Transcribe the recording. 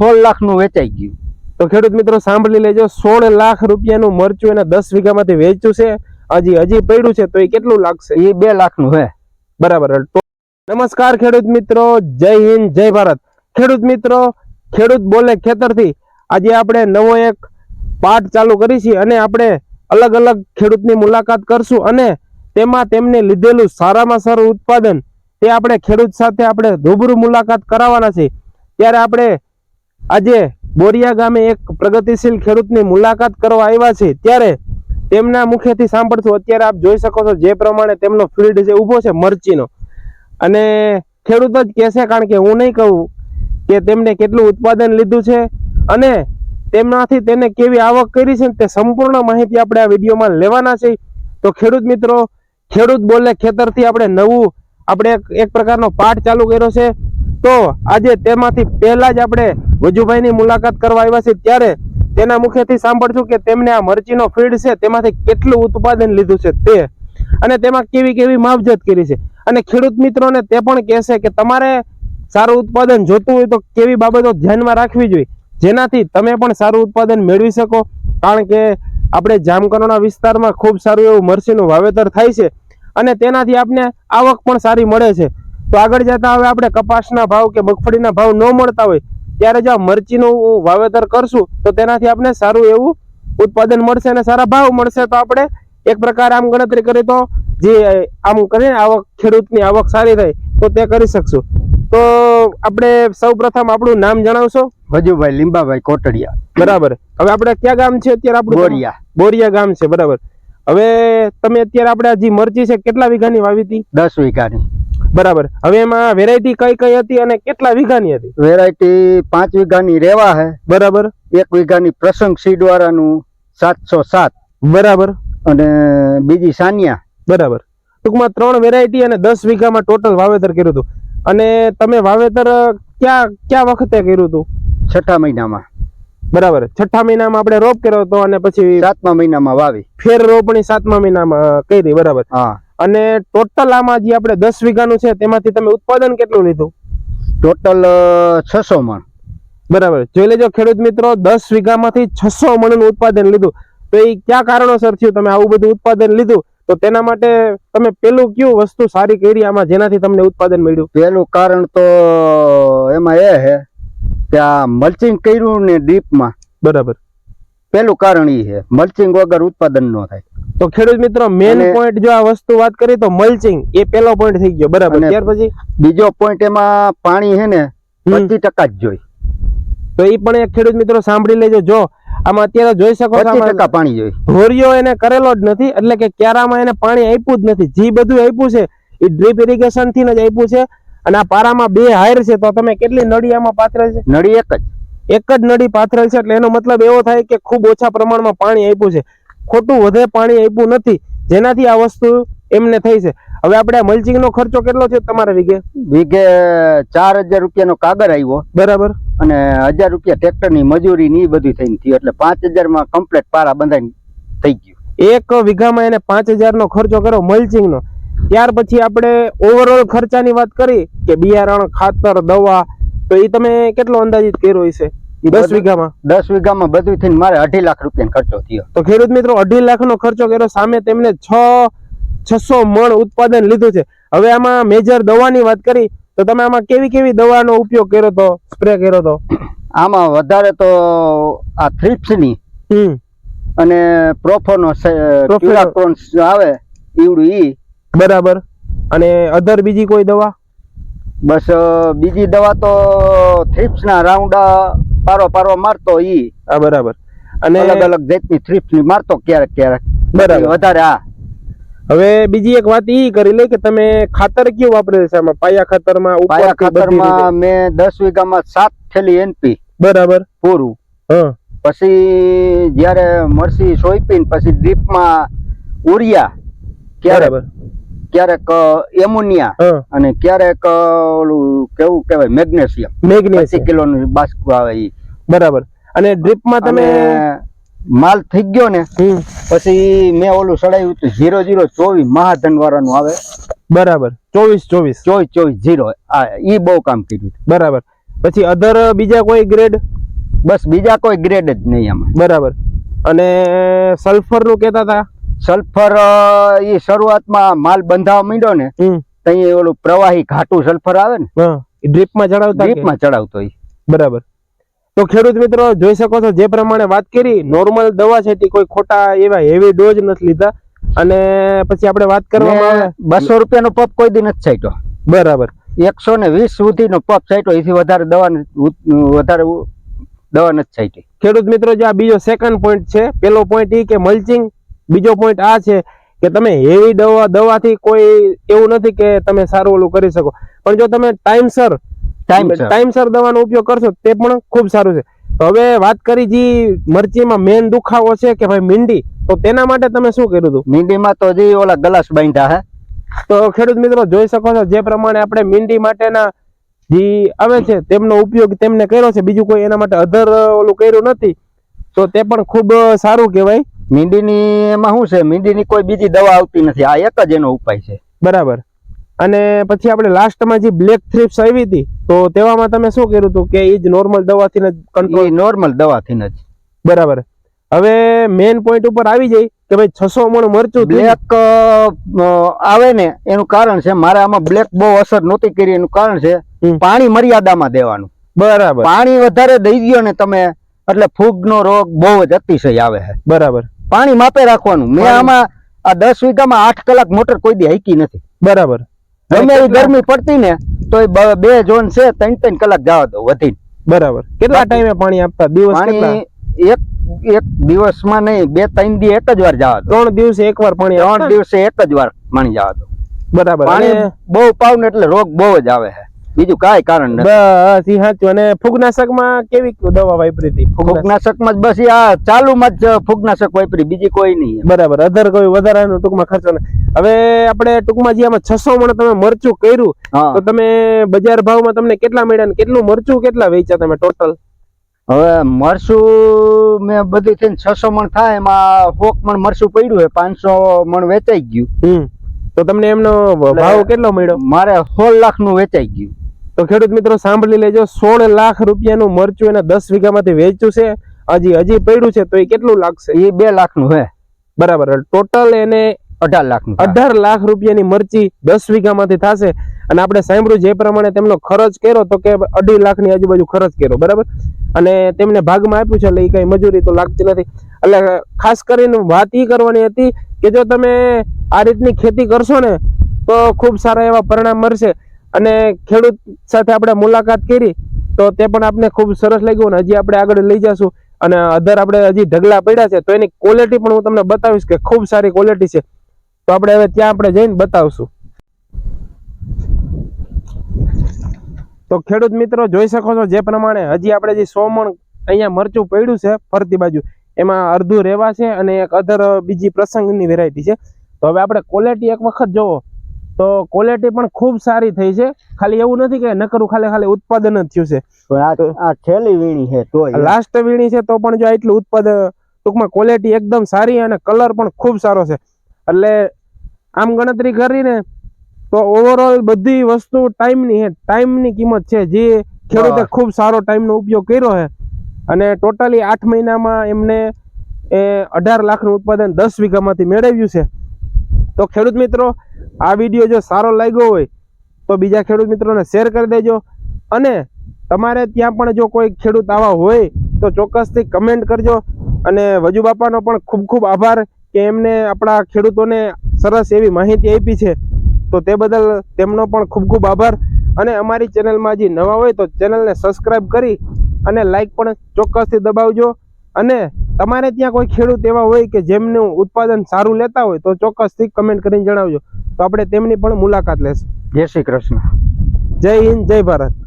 સોળ લાખનું વેચાઈ ગયું. તો ખેડૂત મિત્રો સાંભળી લેજો સોળ લાખ રૂપિયાનું મરચું એને દસ વીઘામાંથી વેચ્યું છે. હજી હજી પડ્યું છે તો એ કેટલું લાગશે? એ બે લાખનું હે. બરાબર તો નમસ્કાર ખેડૂત મિત્રો જય હિન્દ જય ભારત. ખેડૂત મિત્રો ખેડૂત બોલે ખેતરથી. આજે આપણે નવો એક પાઠ ચાલુ કરીશું અને આપણે અલગ અલગ ખેડૂતની મુલાકાત કરશું અને તેમાં તેમને લીધેલું સારામાં સારું ઉત્પાદન તે આપણે ખેડૂત સાથે આપણે રૂબરૂ મુલાકાત કરાવવાના છે ત્યારે આપણે આજે બોરિયા ગામે એક પ્રગતિશીલ ખેડૂતની મુલાકાત કરવા આવ્યા છે. ત્યારે તેમના મુખેથી સાંભળશું. અત્યારે આપ જોઈ શકો છો જે પ્રમાણે તેમનો ફિલ્ડ છે ઊભો છે, મરચીનો. અને ખેડૂત જ કહેશે કારણ કે હું નહીં કહું કે તેમને કેટલું ઉત્પાદન લીધું છે અને તેમનાથી તેને કેવી આવક કરી છે તે સંપૂર્ણ માહિતી આપણે આ વિડીયોમાં લેવાના છે. તો ખેડૂત મિત્રો, ખેડૂત બોલે ખેતરથી આપણે નવું, આપણે એક પ્રકારનો પાઠ ચાલુ કર્યો છે. તો આજે તેમાંથી પહેલા જ આપણે વજુભાઈની મુલાકાત કરવા આવ્યા છે ત્યારે તેના મુખેથી સાંભળશું કે તેમને આ મરચીનો ફીડ છે, તેમાંથી કેટલું ઉત્પાદન લીધું છે તે. અને તેમાં કેવી કેવી માવજત કરી છે. અને ખેડૂત મિત્રોને તે પણ કહેશે કે તમારે સારું ઉત્પાદન જોતું હોય તો કેવી બાબતો ધ્યાનમાં રાખવી જોઈએ. જેનાથી તમે પણ સારું ઉત્પાદન મેળવી શકો. કારણ કે આપણે જામકરોના વિસ્તારમાં ખૂબ સારું એવું મરચીનું વાવેતર થાય છે. અને તેનાથી આપને આવક પણ સારી મળે છે. તો આગળ જતા હવે આપણે કપાસના ભાવ કે મગફળીના ભાવ ન મળતા હોય ત્યારે જો મરચીનું વાવેતર કરશું તો તેનાથી આપણે સારું એવું ઉત્પાદન મળશે અને સારા ભાવ મળશે. તો આપણે એક પ્રકાર આમ ગણતરી કરીએ તો જે આમ કરીને આવક ખેડૂતની આવક સારી થાય તો તે કરી શકશું. તો આપણે સૌ પ્રથમ આપણું નામ જણાવશો? વજુભાઈ લીંબાભાઈ કોટડિયા. બરાબર. હવે આપણે ક્યાં ગામ છે અત્યારે આપણું બોરિયા. બોરિયા ગામ છે બરાબર. હવે તમે અત્યારે આપણે જે મરચી છે કેટલા વીઘાની વાવી હતી? દસ વીઘાની. બરાબર. હવે એમાં વેરાયટી કઈ કઈ હતી અને કેટલા વીઘાની હતી? વેરાયટી પાંચ વીઘાની રેવા હે. બરાબર. એક વીઘાની પ્રસંગ સીડ વાળાનું સાતસો સાત. બરાબર. અને બીજી સાનિયા. બરાબર. ટૂંકમાં ત્રણ વેરાયટી અને દસ વીઘામાં ટોટલ વાવેતર કર્યું હતું. અને તમે વાવેતર ક્યાં ક્યાં વખતે કર્યું હતું? છઠ્ઠા મહિનામાં. બરાબર. છઠ્ઠા મહિનામાં આપણે રોપ કર્યો હતો અને પછી સાતમા મહિનામાં વાવી. ફેર રોપણી સાતમા મહિનામાં કરી. બરાબર. હા. અને ટોટલ આમાં જે આપણે દસ વીઘાનું છે તેમાંથી તમે ઉત્પાદન કેટલું લીધું? ટોટલ છસો મણ. બરાબર. જોઈ લેજો ખેડૂત મિત્રો દસ વીઘામાંથી છસો મણનું ઉત્પાદન લીધું. તો એ કયા કારણોસર થયું? તમે આવું બધું ઉત્પાદન લીધું તો તેના માટે તમે પેલું કયું વસ્તુ સારી કરી આમાં જેનાથી તમને ઉત્પાદન મળ્યું? પેલું કારણ તો એમાં એ હે કે આ મલ્ચિંગ કર્યું ને ડીપમાં બરાબર. પેલું કારણ એ છે મલ્ચિંગ વગર ઉત્પાદન ન થાય. તો ખેડૂત મિત્રો મેઇન પોઈન્ટ જો આ વસ્તુ વાત કરી તો મલ્ચિંગ એ પેલો પોઈન્ટ થઈ ગયો બરાબર. ત્યાર પછી? બીજો પોઈન્ટ એમાં પાણી છે ને. પચીસ ટકા જ જોઈ. તો એ પણ એક ખેડૂત મિત્રો સાંભળી લેજો. જો આમાં અત્યારે જોઈ શકો છો પાણી જોઈ. ધોરિયો એને કરેલો જ નથી એટલે કે ક્યારામાં એને પાણી આપ્યું જ નથી. જે બધું આપ્યું છે એ ડ્રીપ ઇરિગેશનથી જ આપ્યું છે. અને આ પારામાં બે હાયર છે તો તમે કેટલી નળી આમાં પાથરેલ છે? નળી એક જ. એક જ નળી પાથરેલ છે એટલે એનો મતલબ એવો થાય કે ખૂબ ઓછા પ્રમાણમાં પાણી આપ્યું છે. ખોટું વધે પાણી આપ્યું નથી જેનાથી આ વસ્તુ એમને થઈ છે. હવે આપણે મલ્ચિંગ નો ખર્ચો કેટલો છે તમારા વીઘે? વીઘે ચાર હજાર રૂપિયાનો કાગળ આવ્યો બરાબર. અને હજાર રૂપિયા ટ્રેક્ટરની મજૂરી ની બધું થઈને થયું એટલે પાંચ હજારમાં કમ્પ્લેટ પારા બંધાઈને થઈ ગયું. એક વીઘામાં એને પાંચ નો ખર્ચો કર્યો મલ્ચિંગ નો ત્યાર પછી આપણે ઓવરઓલ ખર્ચાની વાત કરી કે બિયારણ ખાતર દવા તો એ તમે કેટલો અંદાજિત કર્યો હશે? દસ વીઘામાં? દસ વીઘામાં બધું થઈને મારે અઢી લાખ રૂપિયાનો ખર્ચો થયો. તો ખેડૂત મિત્રો અઢી લાખ નો ખર્ચો કર્યો સામે તેમને છ છસો મણ ઉત્પાદન લીધું છે. હવે આમાં મેજર દવાની વાત કરી તો તમે આમાં કેવી કેવી દવાનો ઉપયોગ કર્યો તો સ્પ્રે કર્યો તો? આમાં વધારે તો આ થ્રિપ્સની અને પ્રોફોનો. ક્યુરાક્રોન્સ આવે ઈવડું ઈ. બરાબર. અને અધર બીજી કોઈ દવા? બસ બીજી દવા તો થ્રિપ્સના રાઉન્ડ પારો પારો મારતો ઈ. હા બરાબર. અને અલગ અલગ જાતની થ્રિપ્સની મારતો ક્યારેક ક્યારેક. બરાબર. વધારે આ. હવે બીજી એક વાત ઈ કરી લે કે તમે ખાતર કયું વાપરે છે? આમાં પાયા ખાતરમાં પાયા ખાતરમાં ખાતરમાં મેં દસ વીઘામાં સાત થેલી એનપી બરાબર. પૂરું. હા. પછી જ્યારે મરસી સોયપીન પછી ડ્રીપમાં ઉરિયા ક્યારે બરાબર. ક્યારેક એમોનિયા અને ક્યારેક ઓલું કેવું કહેવાય મેગ્નેશિયમ મેગ્નેશિયમ મેગ્નેશિયમ કિલોનું બાસ્કુ આવે ઈ. બરાબર. અને ડ્રીપમાં તમે માલ થઈ ગયો ને પછી મેં ઓલું ચડાવ્યું હતું ઝીરો ઝીરો ચોવીસ મહાધન વાળાનું આવે. બરાબર. ચોવીસ ચોવીસ. ચોવીસ ચોવીસ ઝીરો. આ ઈ બહુ કામ કર્યું બરાબર. પછી અધર બીજા કોઈ ગ્રેડ બસ બીજા કોઈ ગ્રેડ જ નહીં આમાં. બરાબર. અને સલ્ફરનું કહેતા હતા? સલ્ફર એ શરૂઆતમાં માલ બંધાવા માંડ્યો ને ત્યાં ઓલું પ્રવાહી ઘાટું સલ્ફર આવે ને ડ્રીપમાં ચડાવતા ડ્રીપમાં ચડાવતો. બરાબર. તો ખેડૂત મિત્રો જોઈ શકો છો જે પ્રમાણે વાત કરી નોર્મલ દવા છે તે કોઈ ખોટા એવા હેવી ડોઝ નથી લીધા. અને પછી આપણે વાત કરવામાં આવે. બસો રૂપિયાનો પપ કોઈ દી નથી છાંટ્યો. બરાબર. એકસો ને વીસ સુધીનો પપ છાંટ્યો એથી વધારે દવા વધારે દવા નથી છાંટી. ખેડૂત મિત્રો જો આ બીજો સેકન્ડ પોઈન્ટ છે પેલો પોઈન્ટ એ કે મલ્ચિંગ બીજો પોઈન્ટ આ છે કે તમે હેવી દવા દવાથી કોઈ એવું નથી કે તમે સારું ઓલું કરી શકો. પણ જો તમે ટાઈમસર ટાઈમસર દવાનો ઉપયોગ કરશો તે પણ ખૂબ સારું છે. તો હવે વાત કરી જે મરચીમાં મેન દુખાવો છે કે ભાઈ મીંડી તો તેના માટે તમે શું કર્યું હતું? મીંડીમાં તો જે ઓલા ગ્લાસ બાંધ્યા હે. તો ખેડૂત મિત્રો જોઈ શકો છો જે પ્રમાણે આપણે મીંડી માટેના જે આવે છે તેમનો ઉપયોગ તેમને કર્યો છે. બીજું કોઈ એના માટે અધર ઓલું કર્યું નથી. તો તે પણ ખૂબ સારું કહેવાય. મીંડીની એમાં શું છે? મીંડીની કોઈ બીજી દવા આવતી નથી. આ એક જ એનો ઉપાય છે. બરાબર. અને પછી આપણે લાસ્ટમાં જે બ્લેક થ્રિપ્સ આવી હતી તો તેવામાં તમે શું કર્યું હતું કે એ જ નોર્મલ દવાથી જ કંટ્રોલ નોર્મલ દવાથી જ. બરાબર. હવે મેન પોઈન્ટ ઉપર આવી જાય કે ભાઈ છસો મણ મરચું બ્લેક આવે ને એનું કારણ છે મારે આમાં બ્લેક બહુ અસર નહોતી કરી એનું કારણ છે પાણી મર્યાદામાં દેવાનું. બરાબર. પાણી વધારે દઈ ગયો ને તમે એટલે ફૂગનો રોગ બહુ જ અતિશય આવે છે. બરાબર. પાણી માપે રાખવાનું. મેં આમાં આ દસ વીઘામાં આઠ કલાક મોટર કોઈ દી હાઈકી નથી. બરાબર. ગમે ગરમી પડતી ને તો બે ઝોન છે ત્રણ ત્રણ કલાક જવા દો વધી બરાબર. કેટલા ટાઈમે પાણી આપતા? દિવસ પાણી એક એક દિવસમાં નહીં બે ત્રણ દી એક જ વાર જવા દો ત્રણ દિવસે એક વાર પાણી ત્રણ દિવસે એક જ વાર પાણી જવા દો બરાબર. પાણી બહુ પાવ ને એટલે રોગ બહુ જ આવે છે. બીજું કાંઈ કારણ નથી. બસ ઈ હાચું અને ફૂગનાશકમાં કેવી દવા વાપરી હતી? ફૂગનાશક? માં જ બસ આ ચાલુમાં જ ફૂગનાશક વાપરી બીજી કોઈ નહીં બરાબર. અધર કોઈ વધારાનો ટૂંકમાં ખર્ચો નહીં હવે આપણે ટૂંકમાં જે આમાં છસો મણ તમે મરચું કર્યું તો તમે બજાર ભાવમાં તમને કેટલા મળ્યા કેટલું મરચું કેટલા વેચ્યા તમે ટોટલ? હવે મરસું મેં બધી થઈને છસો મણ થાય એમાં હોક મણ મરસું પડ્યું હોય પાંચસો મણ વેચાઈ ગયું. તો તમને એમનો ભાવ કેટલો મળ્યો? મારે સોળ લાખનું વેચાઈ ગયું. તો ખેડૂત મિત્રો સાંભળી લેજો સોળ લાખ રૂપિયાનું મરચું એના દસ વીઘામાંથી વેચ્યું છે. હજી હજી પડ્યું છે તો એ કેટલું લાગશે? એ બે લાખનું હે. બરાબર ટોટલ એને અઢાર લાખ અઢાર લાખ રૂપિયાની મરચી દસ વીઘામાંથી થશે. અને આપણે સાંભળ્યું જે પ્રમાણે તેમનો ખર્ચ કર્યો તો કે અઢી લાખની આજુબાજુ ખર્ચ કર્યો બરાબર? અને તેમને ભાગમાં આપ્યું છે એટલે એ કઈ મજૂરી તો લાગતી નથી. એટલે ખાસ કરીને વાત એ કરવાની હતી કે જો તમે આ રીતની ખેતી કરશો ને તો ખૂબ સારા એવા પરિણામ મળશે. અને ખેડૂત સાથે આપણે મુલાકાત કરી, તો તે પણ આપણે ખૂબ સરસ લાગ્યું અને હજી આપણે આગળ લઈ જશું. અને અધર આપણે હજી ઢગલા પડ્યા છે, તો એની ક્વોલિટી પણ હું તમને બતાવીશ કે ખૂબ સારી ક્વોલિટી છે. તો આપણે હવે ત્યાં આપણે જઈને બતાવશું. તો ખેડૂત મિત્રો, જોઈ શકો છો જે પ્રમાણે હજી આપણે જે સોમણ અહીંયા મરચું પડ્યું છે, ફરતી બાજુ, એમાં અડધું રેવા છે અને એક અધર બીજી પ્રસંગની વેરાયટી છે. તો હવે આપણે ક્વોલિટી એક વખત જોવો. તો ક્વોલિટી પણ ખૂબ સારી થઈ છે. ખાલી એવું નથી કે નકરું ખાલી ખાલી ઉત્પાદન જ થયું છે. આ છેલ્લી વીણી છે તો લાસ્ટ વીણી છે તો પણ જો આટલું ઉત્પાદન ટૂંકમાં ક્વોલિટી એકદમ સારી અને કલર પણ ખૂબ સારો છે. એટલે આમ ગણતરી કરીને તો ઓવરઓલ બધી વસ્તુ ટાઈમની છે. ટાઈમની કિંમત છે. જે ખેડૂતે. ખૂબ સારો ટાઈમનો ઉપયોગ કર્યો છે. અને ટોટલી આઠ મહિનામાં એમને એ અઢાર લાખનું ઉત્પાદન દસ વીઘામાંથી મેળવ્યું છે. તો ખેડૂત મિત્રો, આ વીડિયો જો સારો લાગ્યો હોય, તો બીજા ખેડૂત મિત્રોને શેર કરી દેજો. અને તમારે ત્યાં પણ જો કોઈ ખેડૂત આવા હોય, તો ચોક્કસથી કમેન્ટ કરજો. અને વજુ બાપાનો પણ ખૂબ ખૂબ આભાર કે એમને આપણા ખેડૂતોને સરસ એવી માહિતી આપી છે. તો તે બદલ તેમનો પણ ખૂબ ખૂબ આભાર. અને અમારી ચેનલમાં જે નવા હોય તો ચેનલને સબસ્ક્રાઈબ કરી અને લાઈક પણ ચોક્કસથી દબાવજો. અને તમારે ત્યાં કોઈ ખેડૂત એવા હોય કે જેમનું ઉત્પાદન સારું લેતા હોય તો ચોક્કસથી કમેન્ટ કરીને જણાવજો. તો આપણે તેમની પણ મુલાકાત લેશું. જય શ્રી કૃષ્ણ. જય હિન્દ જય ભારત.